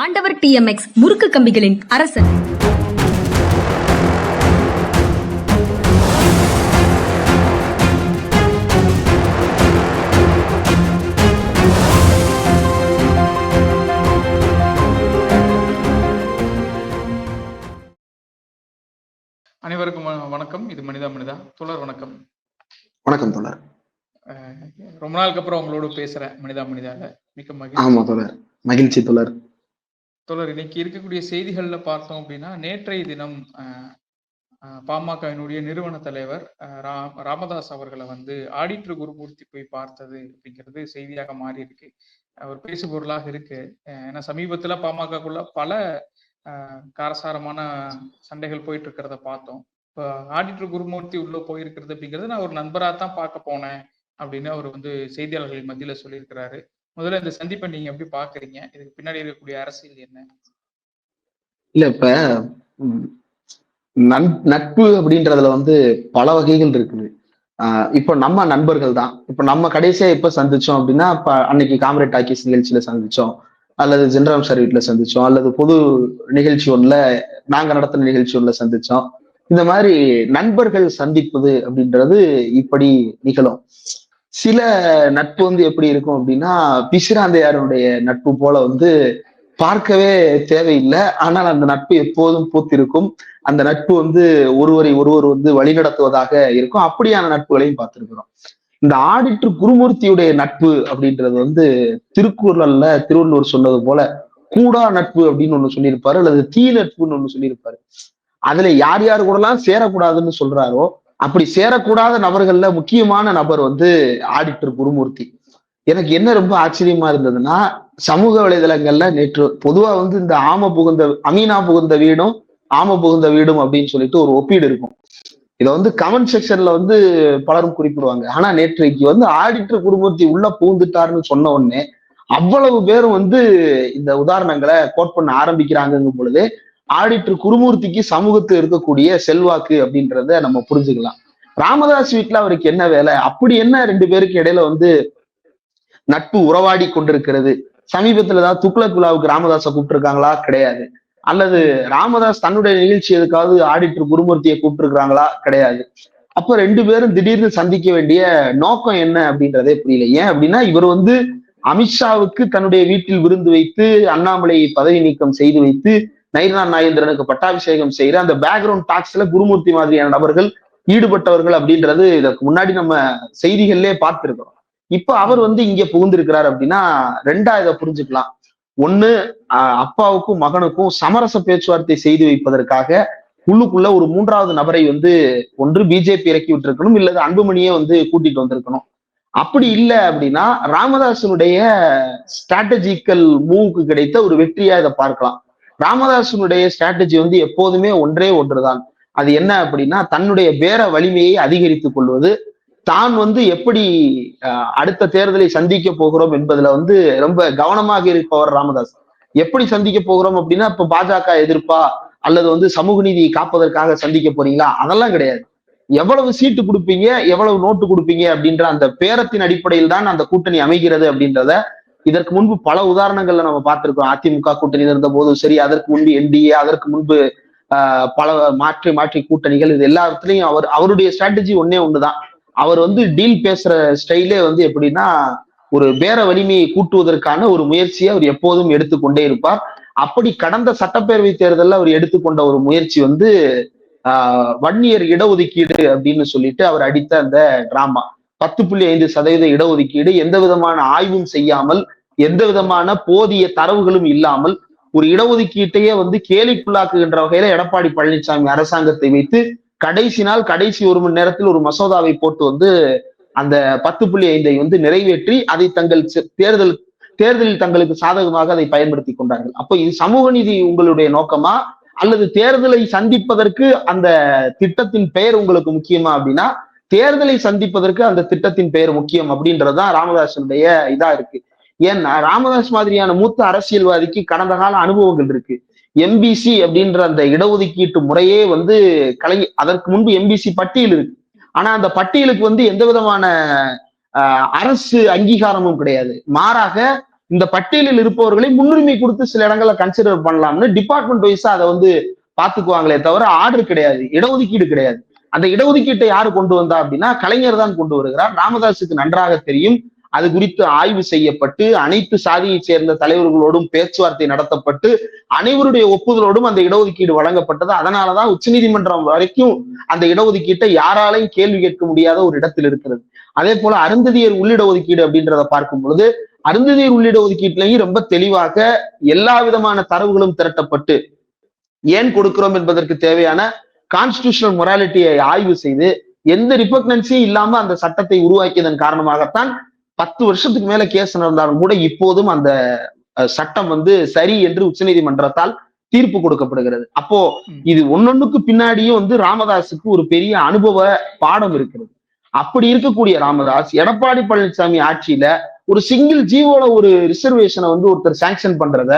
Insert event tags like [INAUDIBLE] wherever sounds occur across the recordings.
ஆண்டவர் டிஎம்எக்ஸ் முறுக்கு கம்பிகளின் அரசன். அனைவருக்கும் வணக்கம். இது மனிதா மனிதா. தோழர் வணக்கம். வணக்கம் தோழர். அஹ் ரொம்ப நாளுக்கு அப்புறம் உங்களோட பேசுறேன். மனிதா மனிதால. மிக்க மகிழ்ச்சி. ஆமா தோழர். மகிழ்ச்சி தோழர். தொடர் இன்னைக்கு இருக்கக்கூடிய செய்திகள்ல பார்த்தோம் அப்படின்னா நேற்றைய தினம் பாமகவினுடைய நிறுவன தலைவர் ராமதாஸ் அவர்களை வந்து ஆடிட்டர் குருமூர்த்தி போய் பார்த்தது அப்படிங்கிறது செய்தியாக மாறி இருக்கு அவர் பேசு பொருளாக இருக்கு. ஏன்னா சமீபத்துல பாமகக்குள்ள பல காரசாரமான சண்டைகள் போயிட்டு இருக்கிறத பார்த்தோம். இப்போ ஆடிட்டர் குருமூர்த்தி உள்ள போயிருக்கிறது அப்படிங்கிறது நான் ஒரு நண்பரா தான் பார்க்க போனேன் அப்படின்னு அவர் வந்து செய்தியாளர்கள் மத்தியில சொல்லியிருக்கிறாரு. முதல்ல இந்த சந்திப்பை நீங்க எப்படி பாக்குறீங்க? இதுக்கு பின்னாடி இருக்கக்கூடிய அரசியல் என்ன? இல்ல இப்ப நட்பு அப்படின்றதுல வந்து பல வகைகள் இருக்குது. ஆஹ் இப்ப நம்ம நண்பர்கள் தான். இப்ப நம்ம கடைசியா எப்ப சந்திச்சோம் அப்படின்னா இப்ப அன்னைக்கு காமரேட் டாக்கிஸ் நிகழ்ச்சியில சந்திச்சோம். அல்லது ஜென்ராம் சார் வீட்டுல சந்திச்சோம். அல்லது பொது நிகழ்ச்சி ஒண்ணுல நாங்க நடத்தின நிகழ்ச்சி ஒண்ணுல சந்திச்சோம். இந்த மாதிரி நண்பர்கள் சந்திப்பது அப்படின்றது இப்படி நிகழும். சில நட்பு வந்து எப்படி இருக்கும் அப்படின்னா பிசிராந்தையாருடைய நட்பு போல வந்து பார்க்கவே தேவையில்லை. ஆனால் அந்த நட்பு எப்போதும் பூத்திருக்கும். அந்த நட்பு வந்து ஒருவரை ஒருவர் வந்து வழிநடத்துவதாக இருக்கும். அப்படியான நட்புகளையும் பார்த்திருக்கிறோம். இந்த ஆடிட்டர் குருமூர்த்தியுடைய நட்பு அப்படின்றது வந்து திருக்குறள்ல திருவள்ளுவர் சொன்னது போல கூடா நட்பு அப்படின்னு ஒண்ணு சொல்லியிருப்பாரு. அல்லது தீ நட்புன்னு ஒண்ணு சொல்லியிருப்பாரு. அதுல யார் யார் கூடலாம் சேரக்கூடாதுன்னு சொல்றாரோ அப்படி சேரக்கூடாத நபர்கள்ல முக்கியமான நபர் வந்து ஆடிட்டர் குருமூர்த்தி. எனக்கு என்ன ரொம்ப ஆச்சரியமா இருந்ததுன்னா சமூக வலைதளங்கள்ல நேற்று பொதுவா வந்து இந்த ஆம புகுந்த அமீனா புகுந்த வீடும் ஆம புகுந்த வீடும் அப்படின்னு சொல்லிட்டு ஒரு ஒப்பீடு இருக்கும். இதை வந்து கமெண்ட் செக்ஷன்ல வந்து பலரும் குறிப்பிடுவாங்க. ஆனா நேற்றைக்கு வந்து ஆடிட்டர் குருமூர்த்தி உள்ள புகுந்துட்டாருன்னு சொன்ன உடனே அவ்வளவு பேரும் வந்து இந்த உதாரணங்களை கோட் பண்ண ஆரம்பிக்கிறாங்கங்கும் பொழுது ஆடிட்டர் குருமூர்த்திக்கு சமூகத்தில் இருக்கக்கூடிய செல்வாக்கு அப்படின்றத நம்ம புரிஞ்சுக்கலாம். ராமதாஸ் வீட்டுல அவருக்கு என்ன வேலை? அப்படி என்ன ரெண்டு பேருக்கு இடையில வந்து நட்பு உறவாடி கொண்டிருக்கிறது? சமீபத்துல ஏதாவது துக்ளக் விழாவுக்கு ராமதாஸை கூப்பிட்டுருக்காங்களா? கிடையாது. அல்லது ராமதாஸ் தன்னுடைய நிகழ்ச்சி எதுக்காவது ஆடிட்டர் குருமூர்த்தியை கூப்பிட்டுருக்காங்களா கிடையாது. அப்ப ரெண்டு பேரும் திடீர்னு சந்திக்க வேண்டிய நோக்கம் என்ன அப்படின்றதே புரியல. ஏன் அப்படின்னா இவர் வந்து அமித்ஷாவுக்கு தன்னுடைய வீட்டில் விருந்து வைத்து அண்ணாமலையை பதவி நீக்கம் செய்து வைத்து நயினார் நாகேந்திரனுக்கு பட்டாபிஷேகம் செய்யற அந்த பேக்ரவுண்ட் டாக்ஸ்ல குருமூர்த்தி மாதிரியான நபர்கள் ஈடுபட்டவர்கள் அப்படின்றது இதற்கு முன்னாடி நம்ம செய்திகள்லயே பார்த்திருக்கிறோம். இப்ப அவர் வந்து இங்க புகுந்திருக்கிறார் அப்படின்னா ரெண்டா இதை புரிஞ்சுக்கலாம். ஒண்ணு அப்பாவுக்கும் மகனுக்கும் சமரச பேச்சுவார்த்தை செய்து வைப்பதற்காக உள்ளுக்குள்ள ஒரு மூன்றாவது நபரை வந்து ஒன்று பிஜேபி இறக்கி விட்டுருக்கணும் இல்லது அன்புமணியே வந்து கூட்டிட்டு வந்திருக்கணும். அப்படி இல்லை அப்படின்னா ராமதாசனுடைய ஸ்ட்ராட்டஜிக்கல் மூவுக்கு கிடைத்த ஒரு வெற்றியா இதை பார்க்கலாம். ராமதாசனுடைய ஸ்ட்ராட்டஜி வந்து எப்போதுமே ஒன்றே ஒன்றுதான். அது என்ன அப்படின்னா தன்னுடைய பேர வலிமையை அதிகரித்துக் கொள்வது. தான் வந்து எப்படி அடுத்த தேர்தலை சந்திக்க போகிறோம் என்பதுல வந்து ரொம்ப கவனமாக இருப்பவர் ராமதாஸ். எப்படி சந்திக்க போகிறோம் அப்படின்னா இப்ப பாஜக எதிர்ப்பா அல்லது வந்து சமூக நீதியை காப்பதற்காக சந்திக்க போறீங்களா? அதெல்லாம் கிடையாது. எவ்வளவு சீட்டு கொடுப்பீங்க எவ்வளவு நோட்டு கொடுப்பீங்க அப்படின்ற அந்த பேரத்தின் அடிப்படையில் தான் அந்த கூட்டணி அமைகிறது அப்படின்றத இதற்கு முன்பு பல உதாரணங்கள்ல நம்ம பார்த்திருக்கோம். அதிமுக கூட்டணியில் இருந்த போதும் சரி அதற்கு முன்பு என்டிஏ அதற்கு முன்பு ஆஹ், பல மாற்றி மாற்றி கூட்டணிகள் இது எல்லாத்துலயும் அவர் அவருடைய ஸ்ட்ராட்டஜி ஒன்னே ஒண்ணுதான். அவர் வந்து டீல் பேசுற ஸ்டைலே வந்து எப்படின்னா ஒரு பேர வலிமையை கூட்டுவதற்கான ஒரு முயற்சியை அவர் எப்போதும் எடுத்துக்கொண்டே இருப்பார். அப்படி கடந்த சட்டப்பேரவை தேர்தலில் அவர் எடுத்துக்கொண்ட ஒரு முயற்சி வந்து ஆஹ் வன்னியர் இடஒதுக்கீடு அப்படின்னு சொல்லிட்டு அவர் அடித்த அந்த டிராமா. பத்து புள்ளி ஐந்து சதவீத இடஒதுக்கீடு எந்த விதமான ஆய்வும் செய்யாமல் எந்த விதமான போதிய தரவுகளும் இல்லாமல் ஒரு இடஒதுக்கீட்டையே வந்து கேலிக்குள்ளாக்குகின்ற வகையில எடப்பாடி பழனிசாமி அரசாங்கத்தை வைத்து கடைசி நாள் கடைசி ஒரு மணி நேரத்தில் ஒரு மசோதாவை போட்டு வந்து அந்த பத்து புள்ளி ஐந்தை வந்து நிறைவேற்றி அதை தங்கள் தேர்தல் தேர்தலில் தங்களுக்கு சாதகமாக அதை பயன்படுத்தி கொண்டார்கள். அப்போ இது சமூக நீதி உங்களுடைய நோக்கமா? அல்லது தேர்தலை சந்திப்பதற்கு அந்த திட்டத்தின் பெயர் உங்களுக்கு முக்கியமா அப்படின்னா தேர்தலை சந்திப்பதற்கு அந்த திட்டத்தின் பெயர் முக்கியம் அப்படின்றதுதான் ராமதாசனுடைய இதா இருக்கு. ஏன்னா ராமதாஸ் மாதிரியான மூத்த அரசியல்வாதிக்கு கடந்த கால அனுபவங்கள் இருக்கு. எம்பிசி அப்படின்ற அந்த இடஒதுக்கீட்டு முறையே வந்து கலை அதற்கு முன்பு எம்பிசி பட்டியல் இருக்கு. ஆனா அந்த பட்டியலுக்கு வந்து எந்த விதமான ஆஹ், அரசு அங்கீகாரமும் கிடையாது. மாறாக இந்த பட்டியலில் இருப்பவர்களை முன்னுரிமை கொடுத்து சில இடங்கள்ல கன்சிடர் பண்ணலாம்னு டிபார்ட்மெண்ட் வைஸா அதை வந்து பாத்துக்குவாங்களே தவிர ஆர்டர் கிடையாது. இடஒதுக்கீடு கிடையாது. அந்த இடஒதுக்கீட்டை யாரு கொண்டு வந்தா அப்படின்னா கலைஞர் தான் கொண்டு வருகிறார். ராமதாஸுக்கு நன்றாக தெரியும். அது குறித்து ஆய்வு செய்யப்பட்டு அனைத்து சாதியைச் சேர்ந்த தலைவர்களோடும் பேச்சுவார்த்தை நடத்தப்பட்டு அனைவருடைய ஒப்புதலோடும் அந்த இடஒதுக்கீடு வழங்கப்பட்டது. அதனாலதான் உச்சநீதிமன்றம் வரைக்கும் அந்த இடஒதுக்கீட்டை யாராலையும் கேள்வி கேட்க முடியாத ஒரு இடத்தில் இருக்கிறது. அதே போல அருந்ததியர் உள்ளிட ஒதுக்கீடு அப்படின்றத பார்க்கும் பொழுது அருந்ததியர் உள்ளிட ஒதுக்கீட்டிலையும் ரொம்ப தெளிவாக எல்லா விதமான தரவுகளும் திரட்டப்பட்டு ஏன் கொடுக்கிறோம் என்பதற்கு தேவையான கான்ஸ்டிடியூஷனல் மொராலிட்டியை ஆய்வு செய்து எந்த ரிப்பக்னன்சியும் இல்லாம அந்த சட்டத்தை உருவாக்கியதன் காரணமாகத்தான் பத்து வருஷத்துக்கு மேல கேஸ் நடந்தாலும் கூட இப்போதும் அந்த சட்டம் வந்து சரி என்று உச்சநீதிமன்றத்தால் தீர்ப்பு கொடுக்கப்படுகிறது. அப்போ இது ஒன்னொன்னுக்கு பின்னாடியும் வந்து ராமதாஸுக்கு ஒரு பெரிய அனுபவ பாடம் இருக்கிறது. அப்படி இருக்கக்கூடிய ராமதாஸ் எடப்பாடி பழனிசாமி ஆட்சியில ஒரு சிங்கிள் ஜீவோல ஒரு ரிசர்வேஷனை வந்து ஒருத்தர் சாங்ஷன் பண்றத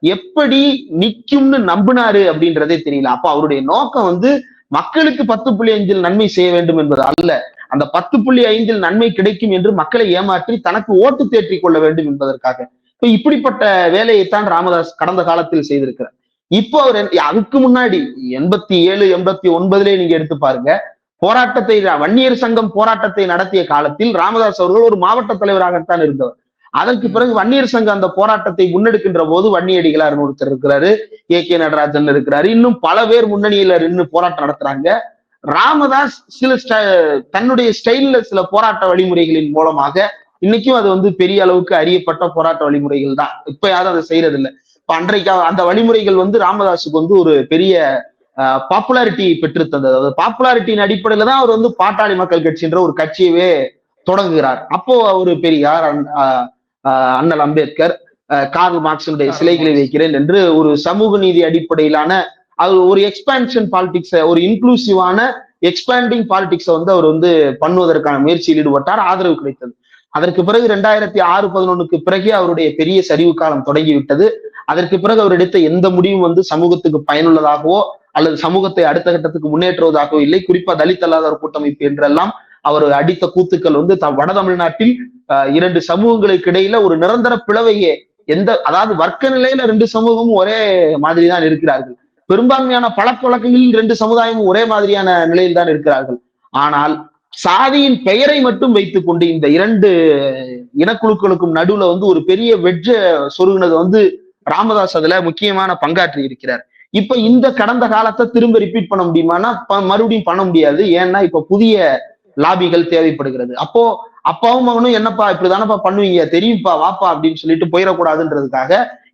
எப்படி நிக்கும்னு நம்பினாரு அப்படின்றதே தெரியல. அப்ப அவருடைய நோக்கம் வந்து மக்களுக்கு பத்து புள்ளி அஞ்சில் நன்மை செய்ய வேண்டும் என்பது அல்ல. அந்த பத்து புள்ளி ஐந்தில் நன்மை கிடைக்கும் என்று மக்களை ஏமாற்றி தனக்கு ஓட்டு தேற்றிக் கொள்ள வேண்டும் என்பதற்காக. இப்ப இப்படிப்பட்ட வேலையைத்தான் ராமதாஸ் கடந்த காலத்தில் செய்திருக்கிறார். இப்போ அவர் அதுக்கு முன்னாடி எண்பத்தி ஏழு எண்பத்தி ஒன்பதுல நீங்க எடுத்து பாருங்க. போராட்டத்தை வன்னியர் சங்கம் போராட்டத்தை நடத்திய காலத்தில் ராமதாஸ் அவர்கள் ஒரு மாவட்ட தலைவராகத்தான் இருந்தவர். அதற்கு பிறகு வன்னியர் சங்கம் அந்த போராட்டத்தை முன்னெடுக்கின்ற போது வன்னியடிகளார் ஒருத்தர் இருக்கிறாரு. A K. நடராஜன் இருக்கிறாரு. இன்னும் பல பேர் முன்னணியில நின்று போராட்டம் நடத்துறாங்க. ராமதாஸ் சில தன்னுடைய ஸ்டைல்ல சில போராட்ட வழிமுறைகளின் மூலமாக இன்னைக்கும் அது வந்து பெரிய அளவுக்கு அறியப்பட்ட போராட்ட வழிமுறைகள் தான். இப்ப யாரும் அதை செய்யறது இல்ல இப்ப அன்றைக்கு அந்த வழிமுறைகள் வந்து ராமதாஸுக்கு வந்து ஒரு பெரிய பாப்புலாரிட்டி பெற்று தந்தது அதாவது பாப்புலாரிட்டியின் அடிப்படையில தான் அவர் வந்து பாட்டாளி மக்கள் கட்சின்ற ஒரு கட்சியவே தொடங்குகிறார். அப்போ அவரு பெரியார் அண்ணல் அம்பேத்கர் கார்ல் மார்க்ஸனுடைய சிலைகளை வைக்கிறேன் என்று ஒரு சமூக நீதி அடிப்படையிலான அது ஒரு எக்ஸ்பான்ஷன் பாலிடிக்ஸ் ஒரு இன்க்ளூசிவான எக்ஸ்பேண்டிங் பாலிடிக்ஸை வந்து அவர் வந்து பண்ணுவதற்கான முயற்சியில் ஈடுபட்டார் ஆதரவு கிடைத்தது. அதற்கு பிறகு ரெண்டாயிரத்தி ஆறு பதினொன்னுக்கு பிறகே அவருடைய பெரிய சரிவு காலம் தொடங்கிவிட்டது. அதற்கு பிறகு அவர் எடுத்த எந்த முடிவும் வந்து சமூகத்துக்கு பயனுள்ளதாகவோ அல்லது சமூகத்தை அடுத்த கட்டத்துக்கு முன்னேற்றுவதாகவோ இல்லை குறிப்பா தலித் அல்லாதவர் கூட்டமைப்பு என்றெல்லாம் அவர் அடித்த கூத்துக்கள் வந்து த- வட தமிழ்நாட்டில் இரண்டு சமூகங்களுக்கு இடையில ஒரு நிரந்தர பிளவையே எந்த அதாவது வர்க்க நிலையில ரெண்டு சமூகமும் ஒரே மாதிரி தான் இருக்கிறார்கள். பெரும்பான்மையான பழக்க வழக்கங்களில் ரெண்டு சமுதாயமும் ஒரே மாதிரியான நிலையில் தான் இருக்கிறார்கள். ஆனால் சாதியின் பெயரை மட்டும் வைத்துக் கொண்டு இந்த இரண்டு இனக்குழுக்களுக்கும் நடுவுல வந்து ஒரு பெரிய வெற்ற சொருகுனது வந்து ராமதாஸ் அதுல முக்கியமான பங்காற்றி இருக்கிறார். இப்ப இந்த கடந்த காலத்தை திரும்ப ரிப்பீட் பண்ண முடியுமானா மறுபடியும் பண்ண முடியாது. ஏன்னா இப்ப புதிய லாபிகள் தேவைப்படுகிறது. அப்போ அப்பாவும் மகனும் என்னப்பா இப்படிதானப்பா பண்ணுவீங்க? தெரியும்ப்பா வாப்பா அப்படின்னு சொல்லிட்டு போயிடக்கூடாதுன்றதுக்காக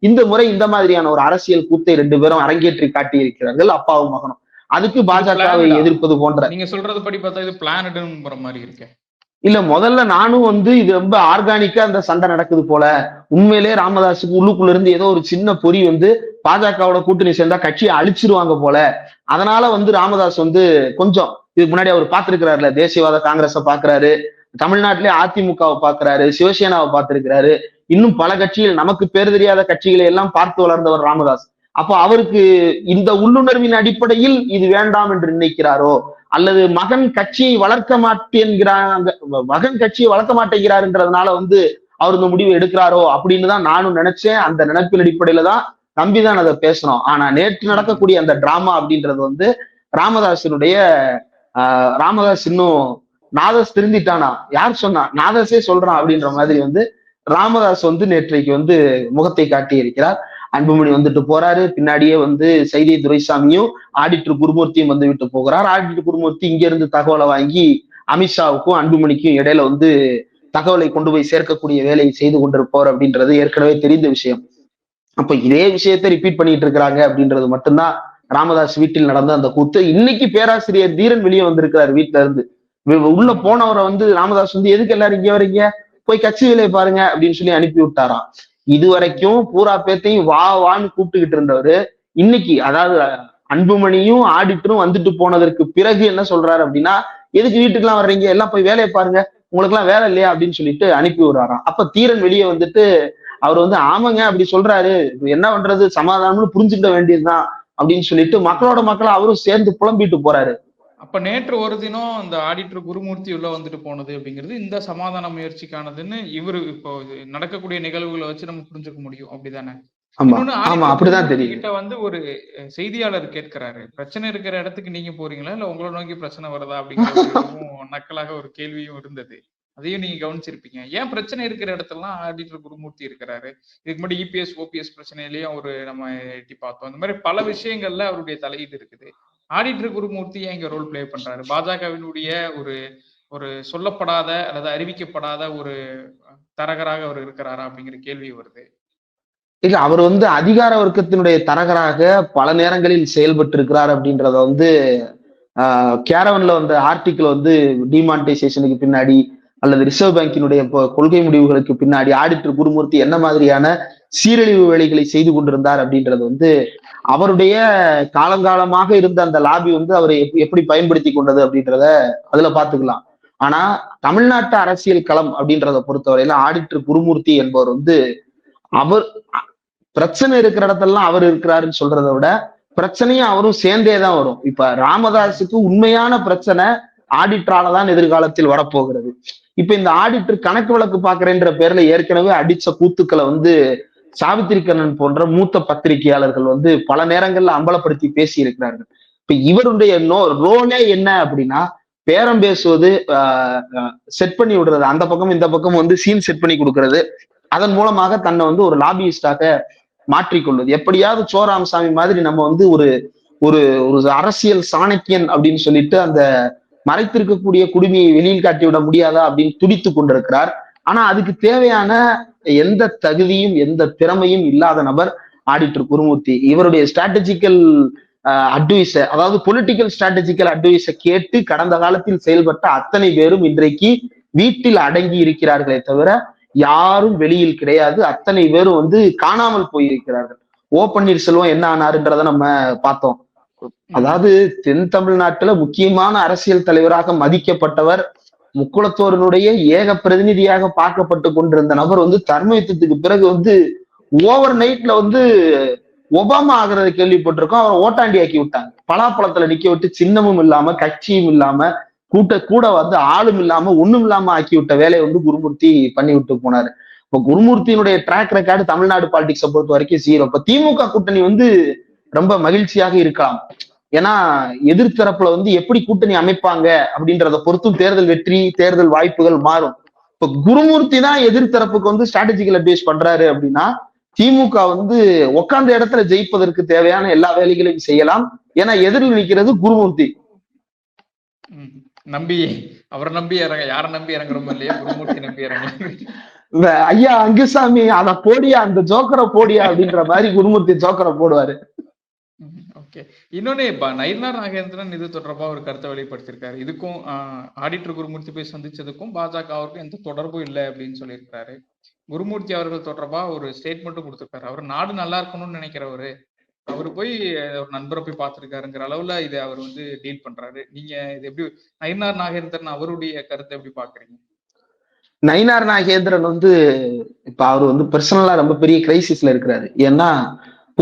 இந்த முறை இந்த மாதிரியான ஒரு அரசியல் கூத்தை ரெண்டு பேரும் அரங்கேற்றி காட்டி இருக்கிறார்கள் அப்பாவும் மகனும். அதுக்கு பாஜகவை? எதிர்ப்பது போன்ற நீங்க சொல்றது படி பார்த்தா இது பிளானடுங்கிற மாதிரி இருக்கு. இல்ல முதல்ல நானும் வந்து இது ரொம்ப ஆர்கானிக்கா அந்த சண்டை நடக்குது போல. உண்மையிலே ராமதாஸுக்கு உள்ளுக்குள்ள இருந்து ஏதோ ஒரு சின்ன பொறி வந்து பாஜகவோட கூட்டணி சேர்ந்தா கட்சியை அழிச்சிருவாங்க போல. அதனால வந்து ராமதாஸ் வந்து கொஞ்சம் இதுக்கு முன்னாடி அவர் பார்த்திருக்கிறாருல தேசியவாத காங்கிரஸை பாக்குறாரு தமிழ்நாட்டிலே அதிமுகவை பாக்குறாரு சிவசேனாவை பார்த்திருக்கிறாரு. இன்னும் பல கட்சிகள் நமக்கு பேர் தெரியாத கட்சிகளை எல்லாம் பார்த்து வளர்ந்தவர் ராமதாஸ். அப்போ அவருக்கு இந்த உள்ளுணர்வின் அடிப்படையில் இது வேண்டாம் என்று நினைக்கிறாரோ? அல்லது மகன் கட்சியை வளர்க்க மாட்டேங்கிறாங்க மகன் கட்சியை வளர்க்க மாட்டேங்கிறாருன்றதுனால வந்து அவர் இந்த முடிவு எடுக்கிறாரோ அப்படின்னு தான் நானும் நினைச்சேன். அந்த நினைப்பின் அடிப்படையில தான் நம்பிதான் அதை பேசணும் ஆனா நேற்று நடக்கக்கூடிய அந்த டிராமா அப்படின்றது வந்து ராமதாசனுடைய ஆஹ் ராமதாஸ் இன்னும் நாதஸ் திருந்திட்டானா? யார் சொன்னா? நாதஸே சொல்றான் அப்படின்ற மாதிரி வந்து ராமதாஸ் வந்து நேற்றைக்கு வந்து முகத்தை காட்டி இருக்கிறார் அன்புமணி வந்துட்டு போறாரு. பின்னாடியே வந்து சைதை துரைசாமியும் ஆடிட்டர் குருமூர்த்தியும் வந்து விட்டு போகிறார். ஆடிட்டர் குருமூர்த்தி இங்க இருந்து தகவலை வாங்கி அமித்ஷாவுக்கும் அன்புமணிக்கும் இடையில வந்து தகவலை கொண்டு போய் சேர்க்கக்கூடிய வேலையை செய்து கொண்டிருப்பவர் அப்படின்றது ஏற்கனவே தெரிந்த விஷயம். அப்ப இதே விஷயத்தை ரிப்பீட் பண்ணிட்டு இருக்கிறாங்க அப்படின்றது மட்டும்தான் ராமதாஸ் வீட்டில் நடந்த அந்த கூத்து. இன்னைக்கு பேராசிரியர் தீரன் வெளியே வந்திருக்கிறார் வீட்டுல இருந்து. உள்ள போனவரை வந்து ராமதாஸ் வந்து எதுக்கு எல்லாரும் இங்க வரீங்க? போய் கட்சி வேலையை பாருங்க அப்படின்னு சொல்லி அனுப்பி விட்டாராம் இது வரைக்கும் பூரா பேத்தையும் வா வான்னு கூப்பிட்டுக்கிட்டு இருந்தவரு. இன்னைக்கு அதாவது அன்புமணியும் ஆடிட்டரும் வந்துட்டு போனதற்கு பிறகு என்ன சொல்றாரு அப்படின்னா எதுக்கு வீட்டுக்கெல்லாம் வர்றீங்க? எல்லாம் போய் வேலையை பாருங்க. உங்களுக்கு எல்லாம் வேலை இல்லையா? அப்படின்னு சொல்லிட்டு அனுப்பி விடுறாராம். அப்ப தீரன் வெளியே வந்துட்டு அவர் வந்து ஆமாங்க அப்படி சொல்றாரு. என்ன பண்றது? சமாதானம்னு புரிஞ்சுக்க வேண்டியதுதான். அப்படின்னு சொல்லிட்டு மக்களோட மக்களை அவரும் சேர்ந்து புலம்பிட்டு போறாரு. அப்ப நேற்று ஒரு தினம் அந்த ஆடிட்டர் குருமூர்த்தி உள்ள வந்துட்டு போனது அப்படிங்கிறது இந்த சமாதான முயற்சிக்கானதுன்னு இவரு இப்போ நடக்கக்கூடிய நிகழ்வுகளை வச்சு நம்ம புரிஞ்சுக்க முடியும். அப்படிதானே? கிட்ட வந்து ஒரு செய்தியாளர் கேட்கிறாரு. பிரச்சனை இருக்கிற இடத்துக்கு நீங்க போறீங்களா? இல்ல உங்களை நோக்கி பிரச்சனை வருதா? அப்படிங்கிற ஒரு இதுவும் [LAUGHS] நக்கலாக ஒரு கேள்வியும் இருந்தது. அதையும் நீங்க கவனிச்சிருப்பீங்க. ஏன் பிரச்சனை இருக்கிற இடத்துலலாம் ஆடிட்டர் குருமூர்த்தி இருக்கிறாரு? இதுக்கு முன்னாடி இபிஎஸ் ஓபிஎஸ் பிரச்சனையிலயும் ஒரு நம்ம எட்டி பார்த்தோம். இந்த மாதிரி பல விஷயங்கள்ல அவருடைய தலையீடு இருக்குது. ஆடிட்டர் குருமூர்த்தி ஏன் இங்க ரோல் ப்ளே பண்றாரு? பாஜகவினுடைய ஒரு ஒரு சொல்லப்படாத அல்லது அறிவிக்கப்படாத ஒரு தரகராக அவர் இருக்கிறாரா அப்படிங்கிற கேள்வி வருது. இல்ல அவர் வந்து அதிகார வர்க்கத்தினுடைய தரகராக பல நேரங்களில் செயல்பட்டு இருக்கிறார் அப்படின்றத வந்து கேரவன்ல வந்த ஆர்டிக்கிள் வந்து டிமானிட்டைசேஷனுக்கு பின்னாடி அல்லது ரிசர்வ் பேங்கினுடைய கொள்கை முடிவுகளுக்கு பின்னாடி ஆடிட்டர் குருமூர்த்தி என்ன மாதிரியான சீரழிவு வேலைகளை செய்து கொண்டிருந்தார் அப்படின்றது வந்து அவருடைய காலங்காலமாக இருந்த அந்த லாபி வந்து அவரை எப்படி பயன்படுத்தி கொண்டது அப்படின்றத அதுல பாத்துக்கலாம் ஆனா தமிழ்நாட்டு அரசியல் களம் அப்படின்றத பொறுத்தவரையில ஆடிட்டர் குருமூர்த்தி என்பவர் வந்து அவர் பிரச்சனை இருக்கிற இடத்தெல்லாம் அவர் இருக்கிறாருன்னு சொல்றதை விட பிரச்சனையும் அவரும் சேர்ந்தே தான் வரும். இப்ப ராமதாஸுக்கு உண்மையான பிரச்சனை ஆடிட்டரால தான் எதிர்காலத்தில் வரப்போகிறது. இப்ப இந்த ஆடிட்டர் கணக்கு வழக்கு பாக்குறேன்ற பேர்ல ஏற்கனவே அடிச்ச கூத்துக்களை வந்து சாவித்திரி கண்ணன் போன்ற மூத்த பத்திரிகையாளர்கள் வந்து பல நேரங்கள்ல அம்பலப்படுத்தி பேசி இருக்கிறார்கள் இப்ப இவருடைய நோ ரோலே என்ன அப்படின்னா பேரம் பேசுவது செட் பண்ணி விடுறது. அந்த பக்கம் இந்த பக்கம் வந்து சீன் செட் பண்ணி கொடுக்கறது. அதன் மூலமாக தன்னை வந்து ஒரு லாபியிஸ்டாக மாற்றிக்கொள்வது. எப்படியாவது சோராமசாமி மாதிரி நம்ம வந்து ஒரு ஒரு ஒரு அரசியல் சாணக்கியன் அப்படின்னு சொல்லிட்டு அந்த மறைத்திருக்கக்கூடிய குடுமையை வெளியில் காட்டி விட முடியாதா அப்படின்னு துடித்து கொண்டிருக்கிறார். ஆனா அதுக்கு தேவையான எந்த தகுதியும் எந்த திறமையும் இல்லாத நபர் ஆடிட்டர் குருமூர்த்தி. இவருடைய ஸ்ட்ராட்டஜிக்கல் அட்வைஸ அதாவது பொலிட்டிக்கல் ஸ்ட்ராட்டஜிக்கல் அட்வைஸை கேட்டு கடந்த காலத்தில் செயல்பட்ட அத்தனை பேரும் இன்றைக்கு வீட்டில் அடங்கி இருக்கிறார்களே தவிர யாரும் வெளியில் கிடையாது. அத்தனை பேரும் வந்து காணாமல் போயிருக்கிறார்கள். ஓ பன்னீர்செல்வம் என்ன ஆனாருன்றத நம்ம பார்த்தோம். அதாவது தென் தமிழ்நாட்டுல முக்கியமான அரசியல் தலைவராக மதிக்கப்பட்டவர் முக்குளத்தோரனுடைய ஏக பிரதிநிதியாக பார்க்கப்பட்டு கொண்டிருந்த நபர் வந்து தர்மயுத்தத்துக்கு பிறகு வந்து ஓவர் நைட்ல வந்து ஒபாமா ஆகிறத கேள்விப்பட்டிருக்கோம். அவரை ஓட்டாண்டி ஆக்கி விட்டாங்க. பலாப்பழத்துல நிக்க விட்டு சின்னமும் இல்லாம கட்சியும் இல்லாம கூட்ட கூட வந்து ஆளும் இல்லாம ஒண்ணும் இல்லாம ஆக்கி விட்ட வேலையை வந்து குருமூர்த்தி பண்ணி விட்டு போனாரு. இப்ப குருமூர்த்தியினுடைய ட்ராக் ரெக்கார்டு தமிழ்நாடு பாலிடிக்ஸை பொறுத்த வரைக்கும் சீரோ இப்ப திமுக கூட்டணி வந்து ரொம்ப மகிழ்ச்சியாக இருக்கலாம். ஏன்னா எதிர்த்தரப்புல வந்து எப்படி கூட்டணி அமைப்பாங்க அப்படின்றத பொறுத்தும் தேர்தல் வெற்றி தேர்தல் வாய்ப்புகள் மாறும். இப்ப குருமூர்த்தி தான் எதிர்த்தரப்புக்கு வந்து ஸ்ட்ராட்டஜிக்கல் அட்வைஸ் பண்றாரு அப்படின்னா திமுக வந்து உட்கார்ந்த இடத்துல ஜெயிப்பதற்கு தேவையான எல்லா வேலைகளையும் செய்யலாம். ஏன்னா எதிரில் நிற்கிறது குருமூர்த்தி. நம்பி அவரை நம்பி இறங்க யாரை நம்பி இறங்குறோமோ இல்லையா? குருமூர்த்தி நம்பி இறங்க. ஐயா அங்குசாமி அத போடியா அந்த ஜோக்கரை போடியா அப்படின்ற மாதிரி குருமூர்த்தி ஜோக்கரை போடுவாரு. ஓகே. இன்னொன்னு இப்ப நயினார் நாகேந்திரன் இது தொடர்பா ஒரு கருத்தை வெளிப்படுத்தியிருக்காரு. இதுக்கும் ஆடிட்டர் குருமூர்த்தி போய் சந்திச்சதுக்கும் பாஜகவுக்கும் எந்த தொடர்பும் இல்லை அப்படின்னு சொல்லியிருக்காரு குருமூர்த்தி அவர்கள் தொடர்பா ஒரு ஸ்டேட்மெண்ட்டும் கொடுத்துருக்காரு. அவர் நாடு நல்லா இருக்கணும்னு நினைக்கிறவரு. அவர் போய் ஒரு நண்பரை போய் பார்த்துருக்காருங்கிற அளவுல இதை அவர் வந்து டீல் பண்றாரு. நீங்க இது எப்படி நயினார் நாகேந்திரன் அவருடைய கருத்தை எப்படி பாக்குறீங்க நயினார் நாகேந்திரன் வந்து இப்ப அவர் வந்து பர்சனலா ரொம்ப பெரிய கிரைசிஸ்ல இருக்கிறாரு. ஏன்னா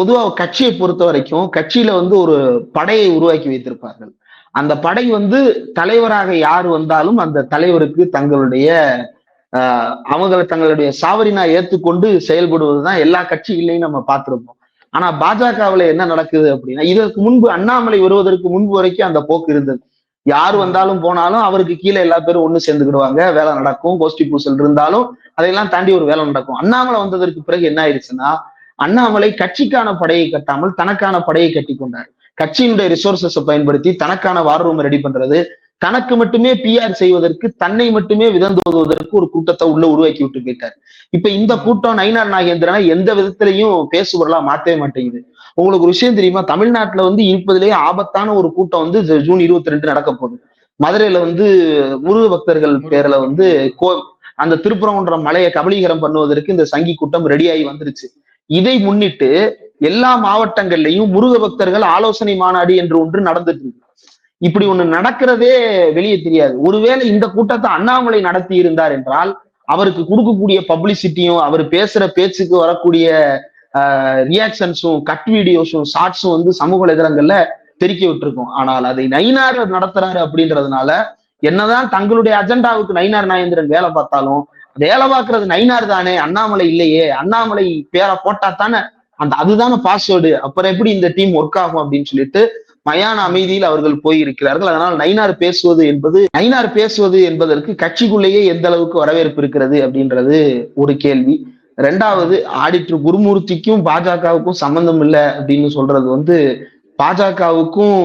பொதுவா கட்சியை பொறுத்த வரைக்கும் கட்சியில வந்து ஒரு படையை உருவாக்கி வைத்திருப்பார்கள். அந்த படை வந்து தலைவராக யார் வந்தாலும் அந்த தலைவருக்கு தங்களுடைய ஆஹ் அவங்களை தங்களுடைய சாவரினா ஏத்துக்கொண்டு செயல்படுவதுதான் எல்லா கட்சிகளையும் நம்ம பார்த்திருப்போம். ஆனா பாஜகவுல என்ன நடக்குது அப்படின்னா இதற்கு முன்பு அண்ணாமலை வருவதற்கு முன்பு வரைக்கும் அந்த போக்கு இருந்தது. யார் வந்தாலும் போனாலும் அவருக்கு கீழே எல்லா பேரும் ஒண்ணு சேர்ந்துக்கிடுவாங்க. வேலை நடக்கும் கோஷ்டி பூசல் இருந்தாலும் அதையெல்லாம் தாண்டி ஒரு வேலை நடக்கும். அண்ணாமலை வந்ததற்கு பிறகு என்ன ஆயிடுச்சுன்னா அண்ணாமலை கட்சிக்கான படையை கட்டாமல் தனக்கான படையை கட்டி கொண்டார். கட்சியினுடைய ரிசோர்சஸை பயன்படுத்தி தனக்கான வார் ரூம் ரெடி பண்றது. தனக்கு மட்டுமே பிஆர் செய்வதற்கு தன்னை மட்டுமே விதந்தோதுவதற்கு ஒரு கூட்டத்தை உள்ள உருவாக்கி விட்டு போயிட்டார். இப்ப இந்த கூட்டம் நயினார் நாகேந்திரனா எந்த விதத்திலையும் பேசுபொருளா மாத்தவே மாட்டேங்குது. உங்களுக்கு ஒரு விஷயம் தெரியுமா? தமிழ்நாட்டுல வந்து இருப்பதிலேயே ஆபத்தான ஒரு கூட்டம் வந்து ஜூன் இருபத்தி ரெண்டு நடக்க போகுது. மதுரையில வந்து முருக பக்தர்கள் பேர்ல வந்து கோ அந்த திருப்புறங்குன்ற மலையை கபலீகரம் பண்ணுவதற்கு இந்த சங்கி கூட்டம் ரெடியாகி வந்துருச்சு. இதை முன்னிட்டு எல்லா மாவட்டங்கள்லயும் முருக பக்தர்கள் ஆலோசனை மாநாடு என்று ஒன்று நடந்துட்டு இருக்கு. இப்படி ஒண்ணு நடக்கிறதே வெளியே தெரியாது. ஒருவேளை இந்த கூட்டத்தை அண்ணாமலை நடத்தி இருந்தார் என்றால் அவருக்கு கொடுக்கக்கூடிய பப்ளிசிட்டியும் அவர் பேசுற பேச்சுக்கு வரக்கூடிய ரியாக்ஷன்ஸும் கட் வீடியோஸும் ஷார்ட்ஸும் வந்து சமூக வலைதளங்கள்ல தெரிக்க விட்டுருக்கும். ஆனால் அதை நயினார் நடத்துறாரு அப்படின்றதுனால என்னதான் தங்களுடைய அஜெண்டாவுக்கு நயினார் நாயந்திரன் வேலை பார்த்தாலும் வேலை பார்க்கறது நைனார் தானே அண்ணாமலை இல்லையே அண்ணாமலை பேரை போட்டா தானே? அந்த அதுதானே பாஸ்வேர்டு அப்புறம் எப்படி இந்த டீம் ஒர்க் ஆகும் அப்படின்னு சொல்லிட்டு மயான அமைதியில் அவர்கள் போயிருக்கிறார்கள். அதனால் நைனார் பேசுவது என்பது நைனார் பேசுவது என்பதற்கு கட்சிக்குள்ளேயே எந்த அளவுக்கு வரவேற்பு இருக்கிறது அப்படின்றது ஒரு கேள்வி. ரெண்டாவது ஆடிட்டர் குருமூர்த்திக்கும் பாஜகவுக்கும் சம்பந்தம் இல்லை அப்படின்னு சொல்றது வந்து பாஜகவுக்கும்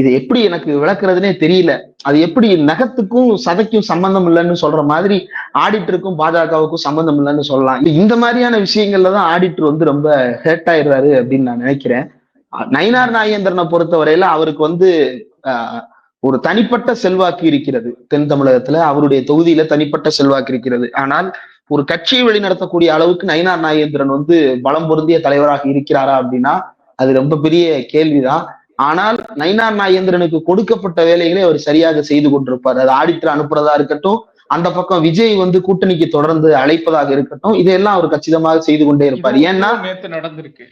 இது எப்படி எனக்கு விளக்குறதுனே தெரியல. அது எப்படி நகத்துக்கும் சதைக்கும் சம்பந்தம் இல்லைன்னு சொல்ற மாதிரி ஆடிட்டருக்கும் பாஜகவுக்கும் சம்பந்தம் இல்லைன்னு சொல்லலாம். இந்த மாதிரியான விஷயங்கள்ல தான் ஆடிட்டர் வந்து ரொம்ப ஹேட் ஆயிடுறாரு அப்படின்னு நான் நினைக்கிறேன். நயினார் நாகேந்திரனை பொறுத்தவரையில அவருக்கு வந்து ஒரு தனிப்பட்ட செல்வாக்கு இருக்கிறது. தென் தமிழகத்துல அவருடைய தொகுதியில தனிப்பட்ட செல்வாக்கு இருக்கிறது. ஆனால் ஒரு கட்சியை வழிநடத்தக்கூடிய அளவுக்கு நயினார் நாகேந்திரன் வந்து பலம் பொருந்திய தலைவராக இருக்கிறாரா அப்படின்னா அது ரொம்ப பெரிய கேள்விதான். ஆனால் நயினார் நாகேந்திரனுக்கு கொடுக்கப்பட்ட வேலைகளை அவர் சரியாக செய்து கொண்டிருப்பார். அது ஆடிட்டர் அனுப்புறதா இருக்கட்டும் அந்த பக்கம் விஜய் வந்து கூட்டணிக்கு தொடர்ந்து அழைப்பதாக இருக்கட்டும் இதையெல்லாம் அவர் கச்சிதமாக செய்து கொண்டே இருப்பார். ஏன்னா நேத்து நடந்திருக்கு.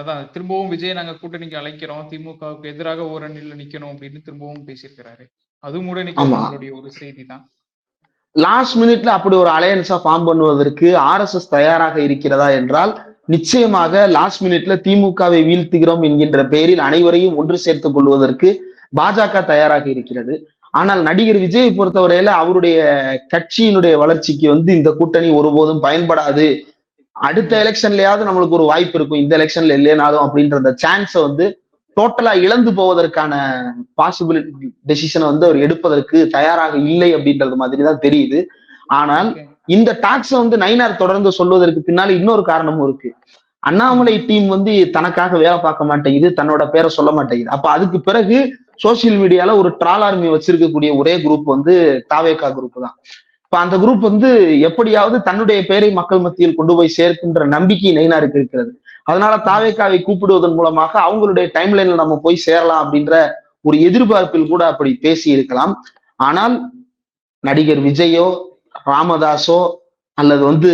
அதான் திரும்பவும் விஜய் நாங்க கூட்டணிக்கு அழைக்கிறோம். திமுகவுக்கு எதிராக ஓரணியில் நிக்கணும் அப்படின்னு திரும்பவும் பேசியிருக்கிறாரு. அதுவும் கூட இன்னைக்கு ஒரு செய்தி தான் லாஸ்ட் மினிட்ல அப்படி ஒரு அலையன்ஸா ஃபார்ம் பண்ணுவதற்கு ஆர் எஸ் எஸ் தயாராக இருக்கிறதா என்றால் நிச்சயமாக லாஸ்ட் மினிட்ல திமுகவை வீழ்த்துகிறோம் என்கின்ற பெயரில் அனைவரையும் ஒன்று சேர்த்துக் கொள்வதற்கு பாஜக தயாராக இருக்கிறது. ஆனால் நடிகர் விஜயை பொறுத்தவரையில அவருடைய கட்சியினுடைய வளர்ச்சிக்கு வந்து இந்த கூட்டணி ஒருபோதும் பயன்படாது. அடுத்த எலெக்ஷன்லயாவது நம்மளுக்கு ஒரு வாய்ப்பு இருக்கும். இந்த எலெக்ஷன்ல இல்லைனாலும் அப்படின்ற அந்த சான்ஸை வந்து டோட்டலா இழந்து போவதற்கான பாசிபிலிட்டி டெசிஷனை வந்து அவர் எடுப்பதற்கு தயாராக இல்லை அப்படின்றது மாதிரி தான் தெரியுது. ஆனால் இந்த டாக்ஸை வந்து நைனார் தொடர்ந்து சொல்வதற்கு பின்னால இன்னொரு காரணமும் இருக்கு. அண்ணாமலை டீம் வந்து தனக்காக வேலை பார்க்க மாட்டேங்குது தன்னோட பேரை சொல்ல மாட்டேங்குது. அப்ப அதுக்கு பிறகு சோசியல் மீடியால ஒரு ட்ரால் ஆர்மி வச்சிருக்கக்கூடிய ஒரே குரூப் வந்து தாவேகா குரூப் தான். இப்ப அந்த குரூப் வந்து எப்படியாவது தன்னுடைய பெயரை மக்கள் மத்தியில் கொண்டு போய் சேர்க்கின்ற நம்பிக்கை நைனாருக்கு இருக்கிறது. அதனால தாவேக்காவை கூப்பிடுவதன் மூலமாக அவங்களுடைய டைம்லைன்ல நம்ம போய் சேரலாம் அப்படின்ற ஒரு எதிர்பார்ப்பில் கூட அப்படி பேசி இருக்கலாம் ஆனால் நடிகர் விஜயோ ராமதாஸோ அல்லது வந்து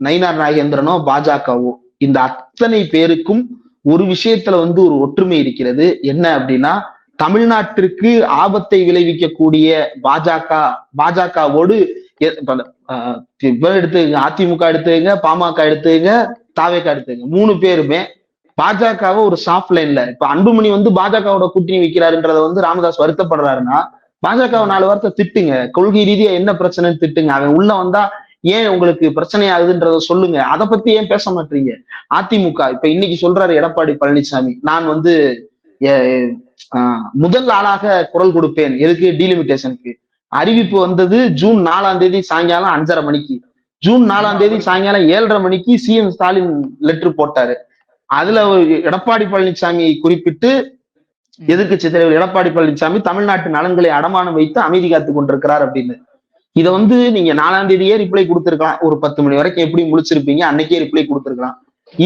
நயினார் நாகேந்திரனோ பாஜகவோ இந்த அத்தனை பேருக்கும் ஒரு விஷயத்துல வந்து ஒரு ஒற்றுமை இருக்கிறது. என்ன அப்படின்னா தமிழ்நாட்டிற்கு ஆபத்தை விளைவிக்கக்கூடிய பாஜக பாஜகவோடு எடுத்துக்கங்க அதிமுக எடுத்துக்கங்க பாமக எடுத்துக்கங்க தாவேக்கா எடுத்துங்க மூணு பேருமே பாஜகவை ஒரு சாஃப்ட் லைன்ல இப்ப அன்புமணி வந்து பாஜகவோட கூட்டணி வைக்கிறாருன்றத வந்து ராமதாஸ் வருத்தப்படுறாருன்னா பாஜகவை நாலு வார்த்தை திட்டுங்க. கொள்கை ரீதியா என்ன பிரச்சனைன்னு திட்டுங்க. அவன் உள்ள வந்தா ஏன் உங்களுக்கு பிரச்சனை ஆகுதுன்றத சொல்லுங்க. அதை பத்தி ஏன் பேச மாட்டீங்க? அதிமுக இப்ப இன்னைக்கு சொல்றாரு எடப்பாடி பழனிசாமி. நான் வந்து முதல் ஆளாக குரல் கொடுப்பேன். எதுக்கு? டீலிமிட்டேஷனுக்கு. அறிவிப்பு வந்தது ஜூன் நாலாம் தேதி சாயங்காலம் அஞ்சரை மணிக்கு. ஜூன் நாலாம் தேதி சாயங்காலம் ஏழரை மணிக்கு சிஎம் ஸ்டாலின் லெட்டர் போட்டாரு. அதுல எடப்பாடி பழனிசாமி குறிப்பிட்டு எதிர்கட்சி தலைவர் எடப்பாடி பழனிசாமி தமிழ்நாட்டு நலன்களை அடமானம் வைத்து அமைதி காத்து கொண்டிருக்கிறார் அப்படின்னு. இதை வந்து நீங்க நாலாம் தேதியே ரிப்ளை கொடுத்துருக்கலாம். ஒரு பத்து மணி வரைக்கும் எப்படி முடிச்சிருப்பீங்க அன்னைக்கே ரிப்ளை கொடுத்துருக்கலாம்.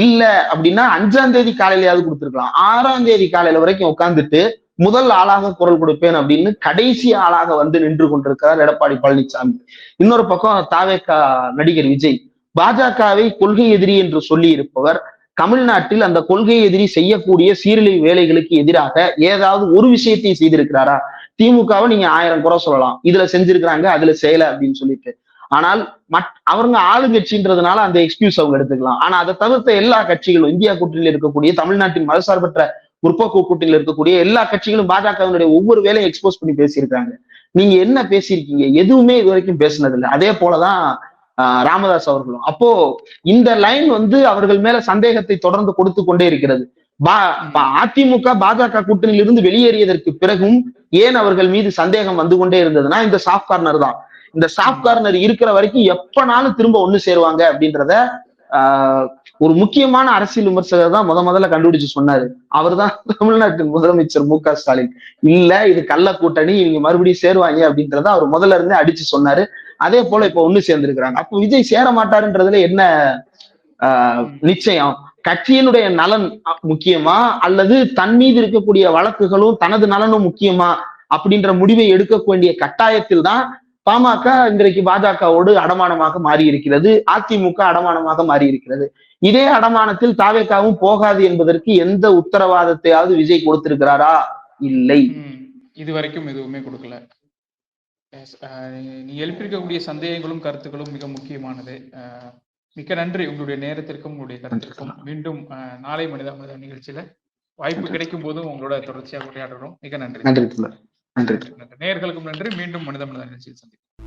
இல்ல அப்படின்னா அஞ்சாம் தேதி காலையிலயாவது கொடுத்துருக்கலாம். ஆறாம் தேதி காலையில வரைக்கும் உட்காந்துட்டு முதல் ஆளாக குரல் கொடுப்பேன் அப்படின்னு கடைசி ஆளாக வந்து நின்று கொண்டிருக்கிறார் எடப்பாடி பழனிசாமி. இன்னொரு பக்கம் தாவேக்கா நடிகர் விஜய். பாஜகவை கொள்கை எதிரி என்று சொல்லி இருப்பவர் தமிழ்நாட்டில் அந்த கொள்கை எதிரி செய்யக்கூடிய சீரழிவு வேலைகளுக்கு எதிராக ஏதாவது ஒரு விஷயத்தையும் செய்திருக்கிறாரா? திமுகவை நீங்க ஆயிரம் குறை சொல்லலாம். இதுல செஞ்சிருக்கிறாங்க அதுல செய்யல அப்படின்னு சொல்லிட்டு. ஆனால் மட் அவங்க ஆளுங்கட்சின்றதுனால அந்த எக்ஸ்கியூஸ் அவங்க எடுத்துக்கலாம். ஆனா அதை தவிர்த்த எல்லா கட்சிகளும் இந்தியா கூட்டணியில் இருக்கக்கூடிய தமிழ்நாட்டின் மதசார்பற்ற முற்போக்கு கூட்டணியில் இருக்கக்கூடிய எல்லா கட்சிகளும் பாஜகவினுடைய ஒவ்வொரு வேலையும் எக்ஸ்போஸ் பண்ணி பேசியிருக்காங்க. நீங்க என்ன பேசியிருக்கீங்க? எதுவுமே இது வரைக்கும் பேசினதில்லை. அதே போலதான் ராமதாஸ் அவர்களும். அப்போ இந்த லைன் வந்து அவர்கள் மேல சந்தேகத்தை தொடர்ந்து கொடுத்து கொண்டே இருக்கிறது. பா அதிமுக பாஜக கூட்டணியிலிருந்து வெளியேறியதற்கு பிறகும் ஏன் அவர்கள் மீது சந்தேகம் வந்து கொண்டே இருந்ததுன்னா இந்த சாஃப்ட் கார்னர் தான். இந்த சாஃப்ட் கார்னர் இருக்கிற வரைக்கும் எப்பனாலும் திரும்ப ஒண்ணு சேருவாங்க அப்படின்றத ஒரு முக்கியமான அரசியல் விமர்சகர் தான் முத முதல்ல கண்டுபிடிச்சு சொன்னாரு. அவர் தான் தமிழ்நாட்டின் முதலமைச்சர் மு க ஸ்டாலின். இல்ல இது கள்ள கூட்டணி இவங்க மறுபடியும் சேருவாங்க அப்படின்றத அவர் முதல்ல இருந்தே அடிச்சு சொன்னாரு. அதே போல இப்ப ஒண்ணு சேர்ந்திருக்கிறாங்க. அப்போ விஜய் சேர மாட்டாருன்றதுல என்ன நிச்சயம்? கட்சியினுடைய நலன் முக்கியமா? அல்லது தன் மீது இருக்கக்கூடிய வழக்குகளும் தனது நலனும் முக்கியமா? அப்படின்ற முடிவை எடுக்க வேண்டிய கட்டாயத்தில் தான் பாமக இன்றைக்கு பாஜகவோடு அடமானமாக மாறி இருக்கிறது அதிமுக அடமானமாக மாறி இருக்கிறது இதே அடமானத்தில் தாவேக்காவும் போகாது என்பதற்கு எந்த உத்தரவாதத்தையாவது விஜய் கொடுத்திருக்கிறாரா? இல்லை. இது வரைக்கும் எதுவுமே கொடுக்கல. நீ எழுப்பியிருக்கக்கூடிய சந்தேகங்களும் கருத்துக்களும் மிக முக்கியமானது. மிக்க நன்றி உங்களுடைய நேரத்திற்கும் உங்களுடைய கருத்திற்கும். மீண்டும் நாளை மனித மனித நிகழ்ச்சியில வாய்ப்பு கிடைக்கும் போதும் உங்களோட தொடர்ச்சியாக உரையாடுறோம். மிக நன்றி. நன்றி நேர்களுக்கும் நன்றி. மீண்டும் மனித மனித நிகழ்ச்சியில் சந்திப்போம்.